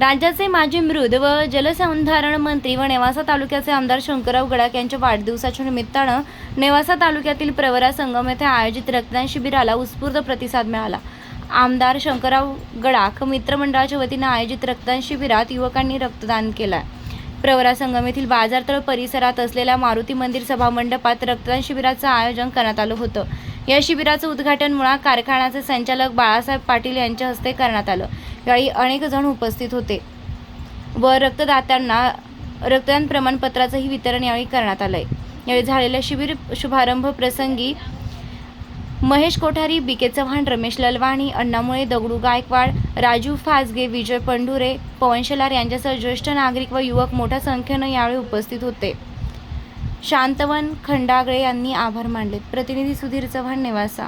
राज्याचे माजी मृद व जलसंधारण मंत्री व नेवासा तालुक्याचे आमदार शंकरराव गडाख यांच्या वाढदिवसाच्या निमित्तानं नेवासा तालुक्यातील प्रवरा संगम येथे आयोजित रक्तदान शिबिराला उत्स्फूर्त प्रतिसाद मिळाला. आमदार शंकरराव गडाख मित्रमंडळाच्या वतीनं आयोजित रक्तदान शिबिरात युवकांनी रक्तदान केलं. प्रवरा संगम येथील बाजारतळ परिसरात असलेल्या मारुती मंदिर सभामंडपात रक्तदान शिबिराचं आयोजन करण्यात आलं होतं. या शिबिराचं उद्घाटन मुळा कारखान्याचे संचालक बाळासाहेब पाटील यांच्या हस्ते करण्यात आलं. यावेळी अनेक जण उपस्थित होते व रक्तदात्यांना रक्तदान प्रमाणपत्राचंही वितरण यावेळी करण्यात आलंय. यावेळी झालेल्या शिबिर शुभारंभ प्रसंगी महेश कोठारी बी के चव्हाण रमेश ललवाणी अण्णामुळे दगडू गायकवाड राजू फासगे विजय पंढुरे पवन शेलार यांच्यासह ज्येष्ठ नागरिक व युवक मोठ्या संख्येनं यावेळी उपस्थित होते. शांतवन खंडागळे यांनी आभार मानले प्रतिनिधी सुधीर चव्हाण नेवासा.